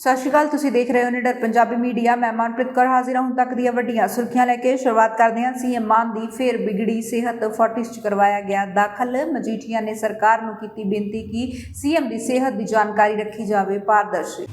ਸਤਿ ਸ਼੍ਰੀ ਅਕਾਲ, ਤੁਸੀਂ ਦੇਖ ਰਹੇ ਹੋ ਨਿਡਰ ਪੰਜਾਬੀ ਮੀਡੀਆ। ਮੈਂ ਮਨਪ੍ਰੀਤ ਕੌਰ ਹਾਜ਼ਰ ਹਾਂ। ਹੁਣ ਤੱਕ ਦੀਆਂ ਵੱਡੀਆਂ ਸੁਰਖੀਆਂ ਲੈ ਕੇ ਸ਼ੁਰੂਆਤ ਕਰਦੇ ਹਾਂ। ਸੀਐਮ ਮਾਨ ਦੀ ਫੇਰ ਵਿਗੜੀ ਸਿਹਤ ਫੋਰਟਿਸ 'ਚ ਕਰਵਾਇਆ ਗਿਆ ਦਾਖਲ। ਮਜੀਠੀਆ ਨੇ ਸਰਕਾਰ ਨੂੰ ਕੀਤੀ ਬੇਨਤੀ ਕਿ ਸੀਐਮ ਦੀ ਸਿਹਤ ਦੀ ਜਾਣਕਾਰੀ ਰੱਖੀ ਜਾਵੇ ਪਾਰਦਰਸ਼ੀ।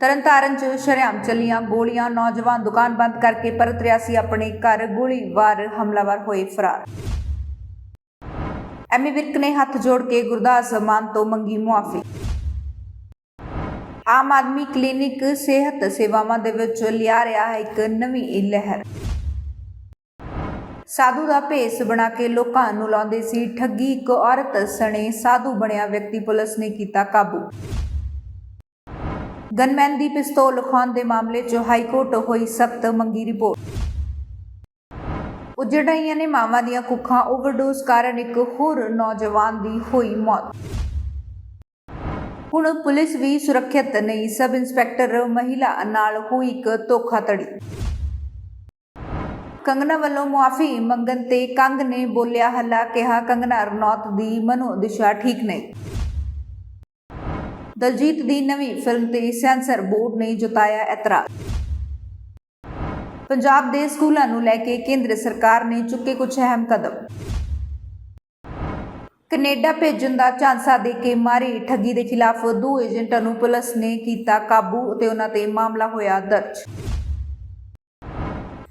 ਤਰਨਤਾਰਨ 'ਚ ਸ਼ਰੇਆਮ ਚੱਲੀਆਂ ਗੋਲੀਆਂ। ਨੌਜਵਾਨ ਦੁਕਾਨ ਬੰਦ ਕਰਕੇ ਪਰਤ ਰਿਹਾ ਸੀ ਆਪਣੇ ਘਰ। ਗੋਲੀਵਾਰ ਹਮਲਾਵਰ ਹੋਏ ਫਰਾਰ। ਐਮੀ ਵਿਰਕ ਨੇ ਹੱਥ ਜੋੜ ਕੇ ਗੁਰਦਾਸ ਮਾਨ ਤੋਂ ਮੰਗੀ ਮੁਆਫੀ। ਆਮ ਆਦਮੀ ਕਲੀਨਿਕ ਸਿਹਤ ਸੇਵਾਵਾਂ ਦੇ ਵਿੱਚ ਲਿਆ ਰਿਹਾ ਹੈ ਇੱਕ ਨਵੀਂ ਲਹਿਰ। ਸਾਧੂ ਦਾ ਭੇਸ ਬਣਾ ਕੇ ਲੋਕਾਂ ਨੂੰ ਲਾਉਂਦੇ ਸੀ ਠੱਗੀ, ਇੱਕ ਔਰਤ ਸਣੇ ਸਾਧੂ ਬਣਿਆ ਵਿਅਕਤੀ ਪੁਲਿਸ ਨੇ ਕੀਤਾ ਕਾਬੂ। ਗਨਮੈਨ ਦੀ ਪਿਸਤੌਲ ਖਾਨ ਦੇ ਮਾਮਲੇ 'ਚ ਹਾਈ ਕੋਰਟ ਹੋਈ ਸਖਤ ਮੰਗੀ ਰਿਪੋਰਟ। ਉੱਜੜ ਰਹੀਆਂ ਨੇ ਮਾਵਾਂ ਦੀਆਂ ਕੁੱਖਾਂ ਓਵਰਡੋਜ਼ ਕਾਰਨ ਇੱਕ ਹੋਰ ਨੌਜਵਾਨ ਦੀ ਹੋਈ ਮੌਤ। ਹੁਣ ਪੁਲਿਸ ਵੀ ਸੁਰੱਖਿਅਤ ਨਹੀਂ, ਸਬ ਇੰਸਪੈਕਟਰ ਮਹਿਲਾ ਨਾਲ ਹੋਈ ਇੱਕ ਧੋਖਾਧੜੀ। ਕੰਗਨਾ ਵੱਲੋਂ ਮੁਆਫੀ ਮੰਗਣ ਤੇ ਕੰਗ ਨੇ ਬੋਲਿਆ ਹੱਲਾ, ਕਿਹਾ ਕੰਗਨਾ ਰਣੌਤ ਦੀ ਮਨੋ ਦਿਸ਼ਾ ਠੀਕ ਨਹੀਂ। ਦਲਜੀਤ ਦੀ ਨਵੀਂ ਫਿਲਮ ਤੇ ਸੈਂਸਰ ਬੋਰਡ ਨੇ ਜਤਾਇਆ ਇਤਰਾਜ਼। ਪੰਜਾਬ ਦੇ ਸਕੂਲਾਂ ਨੂੰ ਲੈ ਕੇ ਕੇਂਦਰ ਸਰਕਾਰ ਨੇ ਚੁੱਕੇ ਕੁਝ ਅਹਿਮ ਕਦਮ। ਕੈਨੇਡਾ ਭੇਜਣ ਦਾ ਝਾਂਸਾ ਦੇ ਕੇ ਮਾਰੀ ਠੱਗੀ ਦੇ ਖਿਲਾਫ ਦੋ ਏਜੰਟਾਂ ਨੂੰ ਪੁਲਿਸ ਨੇ ਕੀਤਾ ਕਾਬੂ ਅਤੇ ਉਹਨਾਂ ਤੇ ਮਾਮਲਾ ਹੋਇਆ ਦਰਜ।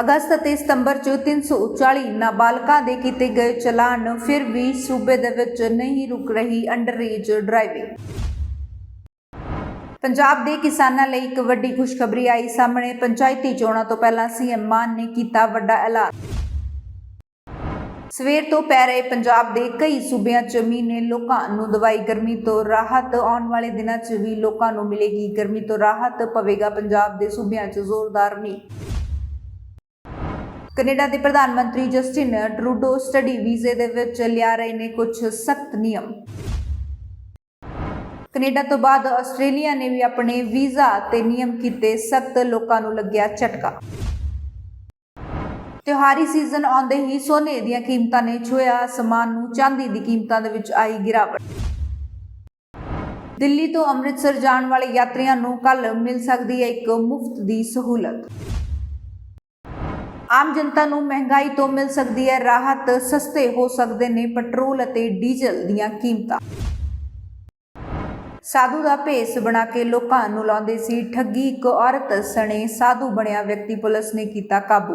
ਅਗਸਤ ਅਤੇ ਸਤੰਬਰ ਚ 340 ਨਾਬਾਲਗਾਂ ਦੇ ਕੀਤੇ ਗਏ ਚਲਾਨ ਫਿਰ ਵੀ ਸੂਬੇ ਦੇ ਵਿੱਚ ਨਹੀਂ ਰੁਕ ਰਹੀ ਅੰਡਰਏਜ ਡਰਾਈਵਿੰਗ। ਪੰਜਾਬ ਦੇ ਕਿਸਾਨਾਂ ਲਈ ਇੱਕ ਵੱਡੀ ਖੁਸ਼ਖਬਰੀ ਆਈ ਸਾਹਮਣੇ ਪੰਚਾਇਤੀ ਚੋਣਾਂ ਤੋਂ ਪਹਿਲਾਂ ਸੀਐਮ ਮਾਨ ਨੇ ਕੀਤਾ ਵੱਡਾ ਐਲਾਨ। ਸਵੇਰ ਤੋਂ ਪੈ ਰਹੇ ਪੰਜਾਬ ਦੇ ਕਈ ਸੂਬਿਆਂ 'ਚ ਮੀਂਹ ਨੇ ਲੋਕਾਂ ਨੂੰ ਦਵਾਈ ਗਰਮੀ ਤੋਂ ਰਾਹਤ, ਆਉਣ ਵਾਲੇ ਦਿਨਾਂ 'ਚ ਵੀ ਲੋਕਾਂ ਨੂੰ ਮਿਲੇਗੀ ਗਰਮੀ ਤੋਂ ਰਾਹਤ, ਪਵੇਗਾ ਪੰਜਾਬ ਦੇ ਸੂਬਿਆਂ 'ਚ ਜ਼ੋਰਦਾਰ ਮੀਂਹ। ਕੈਨੇਡਾ ਦੇ ਪ੍ਰਧਾਨ ਮੰਤਰੀ ਜਸਟਿਨ ਟਰੂਡੋ ਸਟੱਡੀ ਵੀਜ਼ੇ ਦੇ ਵਿੱਚ ਲਿਆ ਰਹੇ ਨੇ ਕੁਝ ਸਖਤ ਨਿਯਮ। ਕੈਨੇਡਾ ਤੋਂ ਬਾਅਦ ਆਸਟ੍ਰੇਲੀਆ ਨੇ ਵੀ ਆਪਣੇ ਵੀਜ਼ਾ ਤੇ ਨਿਯਮ ਕੀਤੇ ਸਖਤ ਲੋਕਾਂ ਨੂੰ ਲੱਗਿਆ ਝਟਕਾ। ਤਿਉਹਾਰੀ ਸੀਜ਼ਨ ਆਉਂਦੇ ਹੀ ਸੋਨੇ ਦੀਆਂ ਕੀਮਤਾਂ ਨੇ ਛੋਇਆ ਸਮਾਨ ਨੂੰ ਚਾਂਦੀ ਦੀ ਕੀਮਤਾਂ ਦੇ ਵਿੱਚ ਆਈ ਗਿਰਾਵਟ। ਦਿੱਲੀ ਤੋਂ ਅੰਮ੍ਰਿਤਸਰ ਜਾਣ ਵਾਲੇ ਯਾਤਰੀਆਂ ਨੂੰ ਕੱਲ ਮਿਲ ਸਕਦੀ ਹੈ ਇੱਕ ਮੁਫਤ ਦੀ ਸਹੂਲਤ। ਆਮ ਜਨਤਾ ਨੂੰ ਮਹਿੰਗਾਈ ਤੋਂ ਮਿਲ ਸਕਦੀ ਹੈ ਰਾਹਤ, ਸਸਤੇ ਹੋ ਸਕਦੇ ਨੇ ਪੈਟਰੋਲ ਅਤੇ ਡੀਜ਼ਲ ਦੀਆਂ ਕੀਮਤਾਂ। ਸਾਧੂ ਦਾ ਭੇਸ ਬਣਾ ਕੇ ਲੋਕਾਂ ਨੂੰ ਲਾਉਂਦੇ ਸੀ ਠੱਗੀ, ਇੱਕ ਔਰਤ ਸਣੇ ਸਾਧੂ ਬਣਿਆ ਵਿਅਕਤੀ ਪੁਲਿਸ ਨੇ ਕੀਤਾ ਕਾਬੂ।